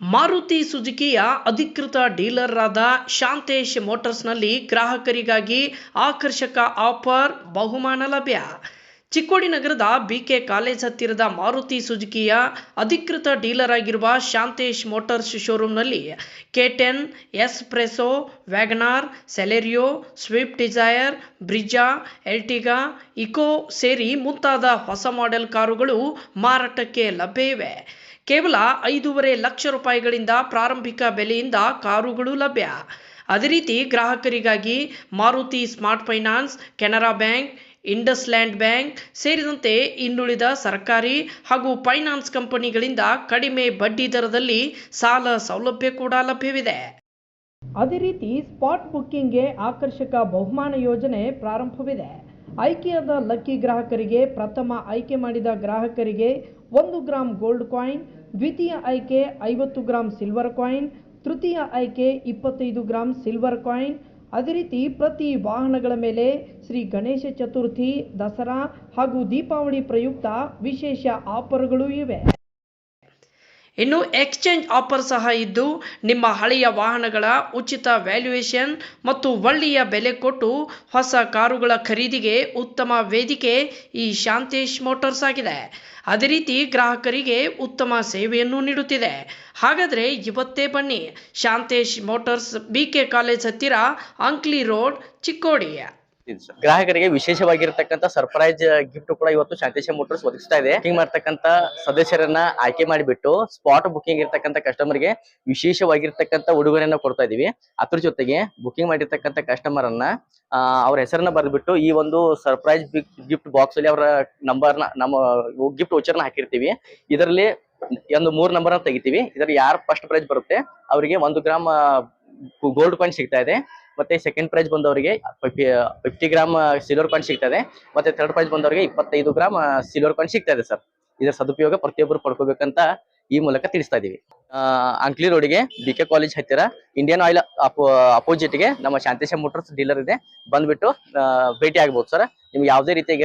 ಮಾರುತಿ ಸುಜುಕಿಯ ಅಧಿಕೃತ ಡೀಲರ್ ಆದ ಶಾಂತೇಶ್ ಮೋಟರ್ಸ್ನಲ್ಲಿ ಗ್ರಾಹಕರಿಗಾಗಿ ಆಕರ್ಷಕ ಆಫರ್ ಬಹುಮಾನ ಲಭ್ಯ. ಚಿಕ್ಕೋಡಿ ನಗರದ ಬಿಕೆ ಕಾಲೇಜ್ ಹತ್ತಿರದ ಮಾರುತಿ ಸುಜುಕಿಯ ಅಧಿಕೃತ ಡೀಲರ್ ಆಗಿರುವ Shantesh motors ಶೋರೂಮ್ನಲ್ಲಿ K ten, S Presso, Wagon R, Celerio, Swift Dzire, Brezza, Ertiga, Eeco ಸೇರಿ ಮುಂತಾದ ಹೊಸ ಮಾಡೆಲ್ ಕಾರುಗಳು ಮಾರಾಟಕ್ಕೆ ಲಭ್ಯವಿವೆ. ಕೇವಲ ಐದೂವರೆ ಲಕ್ಷ ರೂಪಾಯಿಗಳಿಂದ ಪ್ರಾರಂಭಿಕ ಬೆಲೆಯಿಂದ ಕಾರುಗಳು ಲಭ್ಯ. ಅದೇ ರೀತಿ ಗ್ರಾಹಕರಿಗಾಗಿ Maruti smart finance, Canara bank IndusInd bank ಸೇರಿದಂತೆ ಇನ್ನುಳಿದ ಸರ್ಕಾರಿ ಹಾಗೂ ಫೈನಾನ್ಸ್ ಕಂಪನಿಗಳಿಂದ ಕಡಿಮೆ ಬಡ್ಡಿ ದರದಲ್ಲಿ ಸಾಲ ಸೌಲಭ್ಯ ಕೂಡ ಲಭ್ಯವಿದೆ. ಅದೇ ರೀತಿ ಸ್ಪಾಟ್ ಬುಕ್ಕಿಂಗ್ಗೆ ಆಕರ್ಷಕ ಬಹುಮಾನ ಯೋಜನೆ ಪ್ರಾರಂಭವಿದೆ. ಆಯ್ಕೆಯಾದ ಲಕ್ಕಿ ಗ್ರಾಹಕರಿಗೆ ಪ್ರಥಮ ಆಯ್ಕೆ ಮಾಡಿದ ಗ್ರಾಹಕರಿಗೆ ಒಂದು ಗ್ರಾಮ್ ಗೋಲ್ಡ್ ಕಾಯಿನ್, ದ್ವಿತೀಯ ಆಯ್ಕೆ ಐವತ್ತು ಗ್ರಾಂ ಸಿಲ್ವರ್ ಕಾಯಿನ್, ತೃತೀಯ ಆಯ್ಕೆ ಇಪ್ಪತ್ತೈದು ಗ್ರಾಂ ಸಿಲ್ವರ್ ಕಾಯಿನ್ ಅದೇ ರೀತಿ ಪ್ರತಿ ವಾಹನಗಳ ಮೇಲೆ ಶ್ರೀ ಗಣೇಶ ಚತುರ್ಥಿ, ದಸರಾ ಹಾಗೂ ದೀಪಾವಳಿ ಪ್ರಯುಕ್ತ ವಿಶೇಷ ಆಫರ್ಗಳು ಇವೆ. ಇನ್ನು ಎಕ್ಸ್ಚೇಂಜ್ ಆಫರ್ ಸಹ ಇದ್ದು, ನಿಮ್ಮ ಹಳೆಯ ವಾಹನಗಳ ಉಚಿತ ವ್ಯಾಲ್ಯೂಯೇಷನ್ ಮತ್ತು ಒಳ್ಳೆಯ ಬೆಲೆ ಕೊಟ್ಟು ಹೊಸ ಕಾರುಗಳ ಖರೀದಿಗೆ ಉತ್ತಮ ವೇದಿಕೆ ಈ ಶಾಂತೇಶ್ ಮೋಟರ್ಸ್ ಆಗಿದೆ. ಅದೇ ರೀತಿ ಗ್ರಾಹಕರಿಗೆ ಉತ್ತಮ ಸೇವೆಯನ್ನು ನೀಡುತ್ತಿದೆ. ಹಾಗಾದರೆ ಇವತ್ತೇ ಬನ್ನಿ. Shantesh motors B K college ಹತ್ತಿರ ಅಂಕ್ಲಿ ರೋಡ್, ಚಿಕ್ಕೋಡಿ. ಇದು ಸರ್. ಗ್ರಾಹಕರಿಗೆ ವಿಶೇಷವಾಗಿರ್ತಕ್ಕಂಥ ಸರ್ಪ್ರೈಸ್ ಗಿಫ್ಟ್ ಕೂಡ ಇವತ್ತು ಶಾಂತೇಶ ಮೋಟರ್ಸ್ ಒದಗಿಸ್ತಾ ಇದೆ. ಬುಕಿಂಗ್ ಮಾಡ್ತಕ್ಕಂಥ ಸದಸ್ಯರನ್ನ ಆಯ್ಕೆ ಮಾಡಿಬಿಟ್ಟು ಸ್ಪಾಟ್ ಬುಕಿಂಗ್ ಇರ್ತಕ್ಕಂಥ ಕಸ್ಟಮರ್ಗೆ ವಿಶೇಷವಾಗಿರ್ತಕ್ಕಂಥ ಉಡುಗೊರೆಯನ್ನ ಕೊಡ್ತಾ ಇದೀವಿ. ಅದ್ರ ಜೊತೆಗೆ ಬುಕಿಂಗ್ ಮಾಡಿರ್ತಕ್ಕಂಥ ಕಸ್ಟಮರ್ ಅನ್ನ ಅವ್ರ ಹೆಸರನ್ನ ಬರೆದ್ಬಿಟ್ಟು ಈ ಒಂದು ಸರ್ಪ್ರೈಸ್ ಗಿಫ್ಟ್ ಬಾಕ್ಸ್ ಅಲ್ಲಿ ಅವರ ನಂಬರ್ನ ನಮ್ಮ ಗಿಫ್ಟ್ ವೋಚರ್ನ ಹಾಕಿರ್ತೀವಿ. ಇದರಲ್ಲಿ ಒಂದು ಮೂರ್ ನಂಬರ್ ತೆಗಿತೀವಿ. ಇದರಲ್ಲಿ ಯಾರು ಫಸ್ಟ್ ಪ್ರೈಸ್ ಬರುತ್ತೆ, ಅವರಿಗೆ ಒಂದು ಗ್ರಾಮ್ ಗೋಲ್ಡ್ ಕಾಯಿನ್ ಸಿಗ್ತಾ ಇದೆ. ಮತ್ತೆ ಸೆಕೆಂಡ್ ಪ್ರೈಸ್ ಬಂದವರಿಗೆ ಫಿಫ್ಟಿ ಗ್ರಾಮ್ ಸಿಲ್ವರ್ ಕಾಯಿನ್ ಸಿಗ್ತದೆ. ಮತ್ತೆ ಥರ್ಡ್ ಪ್ರೈಸ್ ಬಂದವರಿಗೆ ಇಪ್ಪತ್ತೈದು ಗ್ರಾಮ್ ಸಿಲ್ವರ್ ಕಾಯಿನ್ ಸಿಗ್ತದೆ ಸರ್. ಇದರ ಸದುಪಯೋಗ ಪ್ರತಿಯೊಬ್ಬರು ಪಡ್ಕೋಬೇಕಂತ ಈ ಮೂಲಕ ತಿಳಿಸ್ತಾ ಇದೀವಿ. ಅಂಕ್ಲಿ ರೋಡಿಗೆ ಬಿ ಕೆ ಕಾಲೇಜ್ ಹತ್ತಿರ ಇಂಡಿಯನ್ ಆಯಿಲ್ ಅಪೋಸಿಟ್ಗೆ ನಮ್ಮ ಶಾಂತೇಶ ಮೋಟರ್ಸ್ ಡೀಲರ್ ಇದೆ. ಬಂದ್ಬಿಟ್ಟು ಭೇಟಿ ಆಗ್ಬೋದು ಸರ್. ನಿಮ್ಗೆ ಯಾವುದೇ ರೀತಿಯಾಗಿ